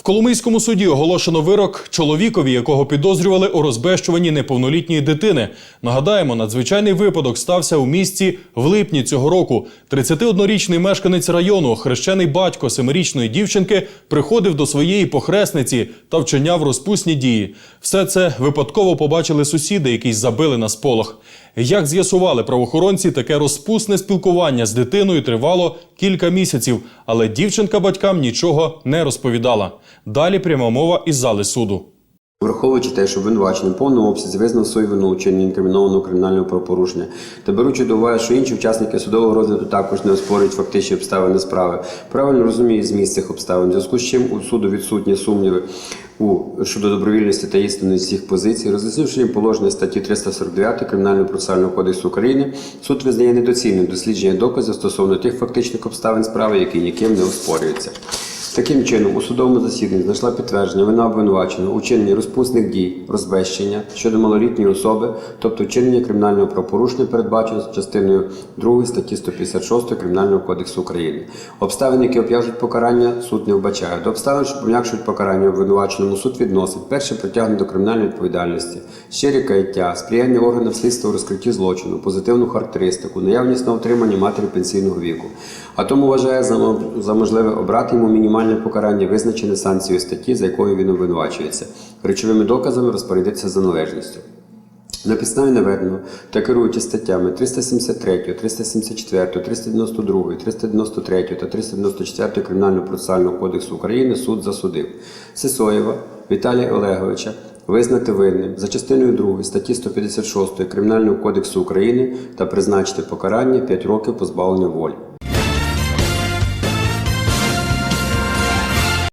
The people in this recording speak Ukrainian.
В Коломийському суді оголошено вирок чоловікові, якого підозрювали у розбещуванні неповнолітньої дитини. Нагадаємо, надзвичайний випадок стався у місті в липні цього року. 31-річний мешканець району, хрещений батько семирічної дівчинки, приходив до своєї похресниці та вчиняв розпусні дії. Все це випадково побачили сусіди, які забили на сполох. Як з'ясували правоохоронці, таке розпусне спілкування з дитиною тривало кілька місяців, але дівчинка батькам нічого не розповідала. Далі пряма мова із зали суду. Враховуючи те, що обвинувачений в повному обсязі визнав свою вину у інкримінованого кримінального правопорушення, та беручи до уваги, що інші учасники судового розгляду також не оспорюють фактичні обставини справи, правильно розуміє зміст цих обставин, в зв'язку з чим у суду відсутні сумніви у щодо добровільності та істинності їх позицій, роз'яснивши положення статті 349 Кримінального процесуального кодексу України, суд визнає недоцільним дослідження доказів стосовно тих фактичних обставин справи, які ніким не оспорюються. Таким чином, у судовому засіданні знайшла підтвердження вина обвинуваченого у чиненні розпусних дій, розбещення щодо малолітньої особи, тобто вчинення кримінального правопорушення, передбачено частиною 2 статті 156 Кримінального кодексу України. Обставини, які об'яжуть покарання, суд не вбачає. До обставин, що пом'якшують покарання обвинуваченому, суд відносить перше притягнення до кримінальної відповідальності, щирі каяття, сприяння органів слідства у розкритті злочину, позитивну характеристику, наявність на утриманні матері пенсійного віку. А тому вважає за, можливе обрати йому мінімальне покарання, визначене санкцією статті, за якою він обвинувачується, речовими доказами розпорядитися за належністю. На підставі наведеного та керуючи статтями 373, 374, 392, 393 та 394 Кримінального процесуального кодексу України суд засудив Сисоєва Віталія Олеговича визнати винним за частиною 2 статті 156 Кримінального кодексу України та призначити покарання 5 років позбавлення волі.